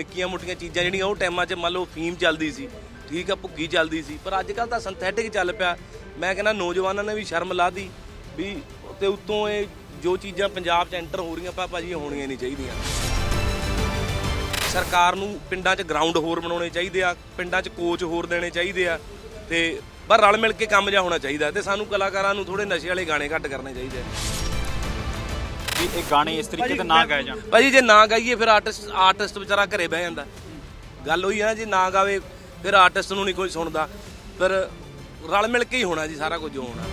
ਨਿੱਕੀਆਂ ਮੋਟੀਆਂ ਚੀਜ਼ਾਂ ਜਿਹੜੀਆਂ ਉਹ ਟਾਈਮਾਂ 'ਚ ਮੰਨ ਲਓ ਫੀਮ ਚੱਲਦੀ ਸੀ, ਠੀਕ ਆ, ਭੁੱਗੀ ਚੱਲਦੀ ਸੀ, ਪਰ ਅੱਜ ਕੱਲ ਤਾਂ ਸਿੰਥੈਟਿਕ ਚੱਲ ਪਿਆ। ਮੈਂ ਕਹਿੰਦਾ ਨੌਜਵਾਨਾਂ ਨੇ ਵੀ ਸ਼ਰਮ ਲਾਦੀ ਵੀ ਤੇ ਉੱਤੋਂ ਇਹ ਜੋ ਚੀਜ਼ਾਂ ਪੰਜਾਬ 'ਚ ਐਂਟਰ ਹੋ ਰਹੀਆਂ ਪਾ ਭਾਜੀ, ਇਹ ਹੋਣੀਆਂ ਨਹੀਂ ਚਾਹੀਦੀਆਂ। ਸਰਕਾਰ ਨੂੰ ਪਿੰਡਾਂ 'ਚ ਗਰਾਊਂਡ ਹੋਰ ਬਣਾਉਣੇ ਚਾਹੀਦੇ ਆ, ਪਿੰਡਾਂ 'ਚ ਕੋਚ ਹੋਰ ਦੇਣੇ ਚਾਹੀਦੇ ਆ, ਤੇ ਪਰ ਰਲ ਮਿਲ ਕੇ ਕੰਮ ਜਿਹਾ ਹੋਣਾ ਚਾਹੀਦਾ ਤੇ ਸਾਨੂੰ ਕਲਾਕਾਰਾਂ ਨੂੰ ਥੋੜੇ ਨਸ਼ੇ ਵਾਲੇ ਗਾਣੇ ਘੱਟ ਕਰਨੇ ਚਾਹੀਦੇ ਆ। ਵੀ ਇਹ ਗਾਣੇ ਇਸ ਤਰੀਕੇ ਦੇ ਨਾ ਗਾਏ ਜਾਣ। ਭਾਜੀ ਜੇ ਨਾ ਗਾਈਏ ਫਿਰ ਆਰਟਿਸਟ ਆਰਟਿਸਟ ਵਿਚਾਰਾ ਘਰੇ ਬਹਿ ਜਾਂਦਾ। ਗੱਲ ਹੋਈ ਆ ਜੇ ਨਾ ਗਾਵੇ ਫਿਰ ਆਰਟਿਸਟ ਨੂੰ ਨਹੀਂ ਕੋਈ ਸੁਣਦਾ। ਪਰ ਰਲ ਮਿਲ ਕੇ ਹੀ ਹੋਣਾ ਜੀ ਸਾਰਾ ਕੁਝ ਹੋਣਾ।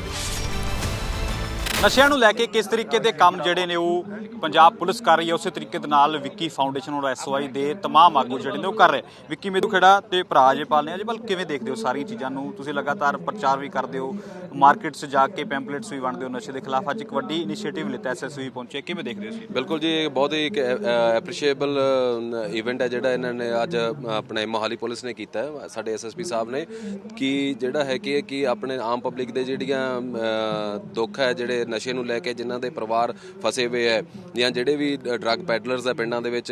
ਨਸ਼ਿਆਂ ਨੂੰ ਲੈ ਕੇ ਕਿਸ ਤਰੀਕੇ ਦੇ ਕੰਮ ਜਿਹੜੇ ਨੇ ਉਹ ਪੰਜਾਬ ਪੁਲਿਸ ਕਰ ਰਹੀ ਹੈ ਉਸੇ ਤਰੀਕੇ ਦੇ ਨਾਲ ਵਿੱਕੀ ਫਾਊਂਡੇਸ਼ਨ ਔਰ ਐਸਓਆਈ ਦੇ तमाम ਆਗੂ ਜਿਹੜੇ ਨੇ ਉਹ ਕਰ ਰਹੇ ਵਿੱਕੀ ਮੇਦੂ ਖੇੜਾ ਤੇ ਭਰਾ ਅਜੇਪਾਲ ਨੇ ਅਜੇਪਾਲ ਕਿਵੇਂ ਦੇਖਦੇ ਹੋ ਸਾਰੀਆਂ ਚੀਜ਼ਾਂ ਨੂੰ ਤੁਸੀਂ ਲਗਾਤਾਰ ਪ੍ਰਚਾਰ ਵੀ ਕਰਦੇ ਹੋ ਮਾਰਕੀਟਸ ਜਾ ਕੇ ਪੈਂਪਲੇਟਸ ਵੀ ਵੰਡਦੇ ਹੋ ਨਸ਼ੇ ਦੇ ਖਿਲਾਫ ਅੱਜ ਇੱਕ ਵੱਡੀ ਇਨੀਸ਼ੀਏਟਿਵ ਲਿੱਤਾ ਐਸਐਸਵੀ ਪਹੁੰਚੇ ਕਿਵੇਂ ਦੇਖਦੇ ਹੋ ਤੁਸੀਂ ਬਿਲਕੁਲ ਜੀ ਇਹ ਬਹੁਤ ਹੀ ਇੱਕ ਐਪਰੀਸ਼ੀਏਬਲ ਇਵੈਂਟ ਹੈ ਜਿਹੜਾ ਇਹਨਾਂ ਨੇ ਅੱਜ ਆਪਣੇ ਮੋਹਾਲੀ ਪੁਲਿਸ ਨੇ ਕੀਤਾ ਹੈ ਸਾਡੇ ਐਸਐਸਪੀ ਸਾਹਿਬ ਨੇ ਕਿ ਜਿਹੜਾ ਹੈ ਕਿ ਕਿ ਆਪਣੇ ਆਮ ਪਬਲਿਕ ਦੇ ਜਿਹੜੀਆਂ ਅ, ਦੁੱਖ ਹੈ ਜਿਹੜੇ ਨਸ਼ੇ ਨੂੰ ਲੈ ਕੇ ਜਿਨ੍ਹਾਂ ਦੇ ਪਰਿਵਾਰ ਫਸੇ ਹੋਏ ਹੈ ਜਾਂ ਜਿਹੜੇ ਵੀ ਡਰੱਗ ਪੈਡਲਰਸ ਹੈ ਪਿੰਡਾਂ ਦੇ ਵਿੱਚ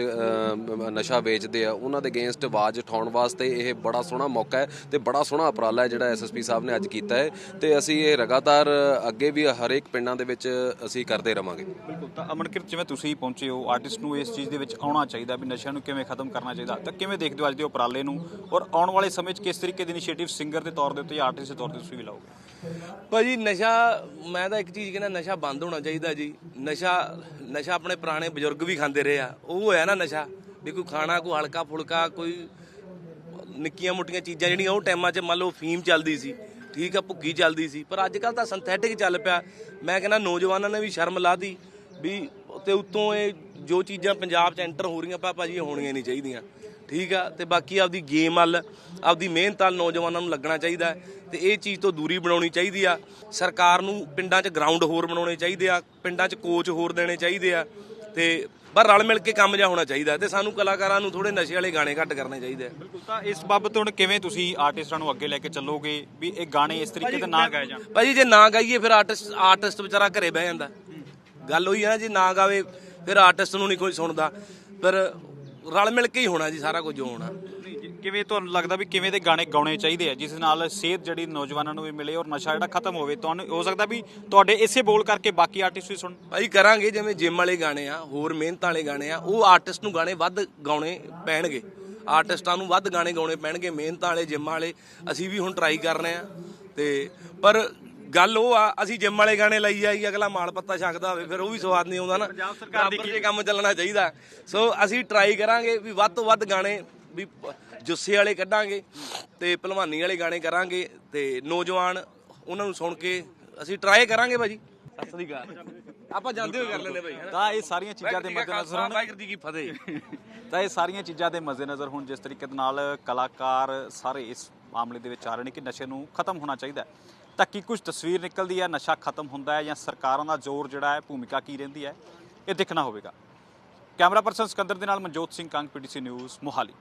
ਨਸ਼ਾ ਵੇਚਦੇ ਆ ਉਹਨਾਂ ਦੇ ਅਗੇਂਸਟ ਆਵਾਜ਼ ਉਠਾਉਣ ਵਾਸਤੇ ਇਹ ਬੜਾ ਸੋਹਣਾ ਮੌਕਾ ਹੈ ਤੇ ਬੜਾ ਸੋਹਣਾ ਉਪਰਾਲਾ ਹੈ ਜਿਹੜਾ ਐਸਐਸਪੀ ਸਾਹਿਬ ਨੇ ਅੱਜ ਕੀਤਾ ਹੈ ਤੇ ਅਸੀਂ ਇਹ ਲਗਾਤਾਰ ਅੱਗੇ ਵੀ ਹਰੇਕ ਪਿੰਡਾਂ ਦੇ ਵਿੱਚ ਅਸੀਂ ਕਰਦੇ ਰਵਾਂਗੇ। ਬਿਲਕੁਲ ਤਾਂ ਅਮਨਕਿਰਤ ਜਿਵੇਂ ਤੁਸੀਂ ਪਹੁੰਚੇ ਹੋ ਆਰਟਿਸਟ ਨੂੰ ਇਸ ਚੀਜ਼ ਦੇ ਵਿੱਚ ਆਉਣਾ ਚਾਹੀਦਾ ਵੀ ਨਸ਼ਿਆਂ ਨੂੰ ਕਿਵੇਂ ਖਤਮ ਕਰਨਾ ਚਾਹੀਦਾ ਤਾਂ ਕਿਵੇਂ ਦੇਖਦੇ ਹੋ ਅੱਜ ਦੇ ਉਪਰਾਲੇ ਨੂੰ ਔਰ ਆਉਣ ਵਾਲੇ ਸਮੇਂ 'ਚ ਕਿਸ ਤਰੀਕੇ ਦੀ ਇਨੀਸ਼ੀਏਟਿਵ ਸਿੰਗਰ ਦੇ ਤੌਰ ਦੇ ਉੱਤੇ ਜਾਂ ਆਰਟਿਸਟ ਦੇ ਤੌਰ ਤੇ ਤੁਸੀਂ ਵੀ ਲਾਓਗੇ? ਭਾਜੀ ਨਸ਼ਾ ਮੈਂ ਤਾਂ ਇੱਕ ਚੀਜ਼ ਕਹਿੰਦਾ ਨਸ਼ਾ ਬੰਦ ਹੋਣਾ ਚਾਹੀਦਾ ਜੀ। ਨਸ਼ਾ ਨਸ਼ਾ ਆਪਣੇ ਪੁਰਾਣੇ ਬਜ਼ੁਰਗ ਵੀ ਖਾਂਦੇ ਰਹੇ ਆ। ਉਹ ਹੋਇਆ ਨਾ ਨਸ਼ਾ ਵੀ ਕੋਈ ਖਾਣਾ, ਕੋਈ ਹਲਕਾ ਫੁਲਕਾ, ਕੋਈ ਨਿੱਕੀਆਂ ਮੋਟੀਆਂ ਚੀਜ਼ਾਂ ਜਿਹੜੀਆਂ ਉਹ ਟਾਈਮਾਂ 'ਚ ਮੰਨ ਲਓ ਫੀਮ ਚੱਲਦੀ ਸੀ। ਠੀਕ ਆ ਭੁੱਗੀ ਚੱਲਦੀ ਸੀ। ਪਰ ਅੱਜ ਕੱਲ ਤਾਂ ਸਿੰਥੈਟਿਕ ਚੱਲ ਪਿਆ। ਮੈਂ ਕਹਿੰਦਾ ਨੌਜਵਾਨਾਂ ਨੇ ਵੀ ਸ਼ਰਮ ਲਾਦੀ ਵੀ ਤੇ ਉੱਤੋਂ ਇਹ ਜੋ ਚੀਜ਼ਾਂ ਪੰਜਾਬ 'ਚ ਐਂਟਰ ਹੋ ਰਹੀਆਂ ਪਾ ਭਾਜੀ ਇਹ ਹੋਣੀਆਂ ਨਹੀਂ ਚਾਹੀਦੀਆਂ। ਠੀਕ ਆ? ਤੇ ਬਾਕੀ ਆਪਦੀ ਗੇਮ ਵੱਲ ਆਪਦੀ ਮਿਹਨਤ ਵੱਲ ਨੌਜਵਾਨਾਂ ਨੂੰ ਲੱਗਣਾ ਚਾਹੀਦਾ ਹੈ ਤੇ ਇਹ ਚੀਜ਼ ਤੋਂ ਦੂਰੀ ਬਣਾਉਣੀ ਚਾਹੀਦੀ ਆ। ਸਰਕਾਰ ਨੂੰ ਪਿੰਡਾਂ 'ਚ ਗਰਾਊਂਡ ਹੋਰ ਬਣਾਉਣੇ ਚਾਹੀਦੇ ਆ ਪਿੰਡਾਂ 'ਚ ਕੋਚ ਹੋਰ ਦੇਣੇ ਚਾਹੀਦੇ ਆ ਤੇ ਪਰ ਰਲ ਮਿਲ ਕੇ ਕੰਮ ਜਿਹਾ ਹੋਣਾ ਚਾਹੀਦਾ ਤੇ ਸਾਨੂੰ ਕਲਾਕਾਰਾਂ ਨੂੰ ਥੋੜੇ ਨਸ਼ੇ ਵਾਲੇ ਗਾਣੇ ਘੱਟ ਕਰਨੇ ਚਾਹੀਦੇ ਆ। ਬਿਲਕੁਲ ਤਾਂ ਇਸ ਬਾਬਤ ਹੁਣ ਕਿਵੇਂ ਤੁਸੀਂ ਆਰਟਿਸਟਾਂ ਨੂੰ ਅੱਗੇ ਲੈ ਕੇ ਚੱਲੋਗੇ ਵੀ ਇਹ ਗਾਣੇ ਇਸ ਤਰੀਕੇ ਦੇ ਨਾ ਗਾਏ ਜਾਣ? ਭਾਜੀ ਜੇ ਨਾ ਗਾਈਏ ਫਿਰ ਆਰਟਿਸਟ ਆਰਟਿਸਟ ਵਿਚਾਰਾ ਘਰੇ ਬਹਿ ਜਾਂਦਾ। ਗੱਲ ਹੋਈ ਆ ਜੇ ਨਾ ਗਾਵੇ ਫਿਰ ਆਰਟਿਸਟ ਨੂੰ ਨਹੀਂ ਕੋਈ ਸੁਣਦਾ। ਪਰ ਰਲ ਮਿਲ ਕੇ ਹੀ ਹੋਣਾ ਜੀ ਸਾਰਾ ਕੁਝ ਹੋਣਾ। ਕਿਵੇਂ ਤੁਹਾਨੂੰ ਲੱਗਦਾ ਵੀ ਕਿਵੇਂ ਦੇ ਗਾਣੇ ਗਾਉਣੇ ਚਾਹੀਦੇ ਆ ਜਿਸ ਨਾਲ ਸਿਹਤ ਜਿਹੜੀ ਨੌਜਵਾਨਾਂ ਨੂੰ ਵੀ ਮਿਲੇ ਔਰ ਨਸ਼ਾ ਜਿਹੜਾ ਖਤਮ ਹੋਵੇ ਤੁਹਾਨੂੰ ਹੋ ਸਕਦਾ ਵੀ ਤੁਹਾਡੇ ਇਸੇ ਬੋਲ ਕਰਕੇ ਬਾਕੀ ਆਰਟਿਸਟ ਵੀ ਸੁਣ। ਭਾਈ ਕਰਾਂਗੇ ਜਿਵੇਂ ਜਿਮ ਵਾਲੇ ਗਾਣੇ ਆ ਹੋਰ ਮਿਹਨਤ ਵਾਲੇ ਗਾਣੇ ਆ ਉਹ ਆਰਟਿਸਟ ਨੂੰ ਗਾਣੇ ਵੱਧ ਗਾਉਣੇ ਪੈਣਗੇ। ਆਰਟਿਸਟਾਂ ਨੂੰ ਵੱਧ ਗਾਣੇ ਗਾਉਣੇ ਪੈਣਗੇ ਮਿਹਨਤ ਵਾਲੇ ਜਿਮ ਵਾਲੇ ਅਸੀਂ ਵੀ ਹੁਣ ਟਰਾਈ ਕਰ ਰਹੇ ਆ। ਤੇ ਪਰ ਗੱਲ ਉਹ ਆ ਅਸੀਂ ਜਿਮ ਵਾਲੇ ਗਾਣੇ ਲਈ ਜਾਈ ਅਗਲਾ ਮਾਲ ਪੱਤਾ ਛਕਦਾ ਹੋਵੇ ਫਿਰ ਉਹ ਵੀ ਸਵਾਦ ਨਹੀਂ ਆਉਂਦਾ ਨਾ। ਪੰਜਾਬ ਸਰਕਾਰ ਦੀ ਕੰਮ ਚੱਲਣਾ ਚਾਹੀਦਾ। ਸੋ ਅਸੀਂ ਟਰਾਈ ਕਰਾਂਗੇ ਵੀ ਵੱਧ ਤੋਂ ਵੱਧ ਗਾਣੇ ਵੀ ਜੁੱਸੇ ਵਾਲੇ ਕੱਢਾਂਗੇ ਤੇ ਭਲਵਾਨੀ ਵਾਲੇ ਗਾਣੇ ਕਰਾਂਗੇ ਤੇ ਨੌਜਵਾਨ ਉਹਨਾਂ ਨੂੰ ਸੁਣ ਕੇ ਅਸੀਂ ਟਰਾਈ ਕਰਾਂਗੇ ਭਾਜੀ। ਸਤਿ ਸ੍ਰੀ ਅਕਾਲ। ਆਪਾਂ ਜਾਂਦੇ ਹੋਏ ਕਰ ਲੈਂਦੇ ਭਾਈ ਤਾਂ ਇਹ ਸਾਰੀਆਂ ਚੀਜ਼ਾਂ ਦੇ ਮੱਦੇਨਜ਼ਰ ਹੁਣ। ਵਾਹਿਗੁਰੂ ਜੀ ਕੀ ਫਤਿਹ। ਤਾਂ ਇਹ ਸਾਰੀਆਂ ਚੀਜ਼ਾਂ ਦੇ ਮੱਦੇਨਜ਼ਰ ਹੁਣ ਜਿਸ ਤਰੀਕੇ ਦੇ ਨਾਲ ਕਲਾਕਾਰ ਸਾਰੇ ਇਸ ਮਾਮਲੇ ਦੇ ਵਿੱਚ ਆ ਰਹੇ ਨੇ ਕਿ ਨਸ਼ੇ ਨੂੰ ਖਤਮ ਹੋਣਾ ਚਾਹੀਦਾ ਹੈ। ਤਾਂ ਕੀ ਕੁਝ ਤਸਵੀਰ ਨਿਕਲਦੀ ਹੈ, ਨਸ਼ਾ ਖਤਮ ਹੁੰਦਾ ਹੈ ਜਾਂ ਸਰਕਾਰਾਂ ਦਾ ਜ਼ੋਰ ਜਿਹੜਾ ਹੈ, ਭੂਮਿਕਾ ਕੀ ਰਹਿੰਦੀ ਹੈ, ਇਹ ਦੇਖਣਾ ਹੋਵੇਗਾ। ਕੈਮਰਾ ਪਰਸਨ ਸਿਕੰਦਰ ਦੇ ਨਾਲ ਮਨਜੋਤ ਸਿੰਘ ਕੰਗ ਪੀਟੀਸੀ ਨਿਊਜ਼, ਮੋਹਾਲੀ।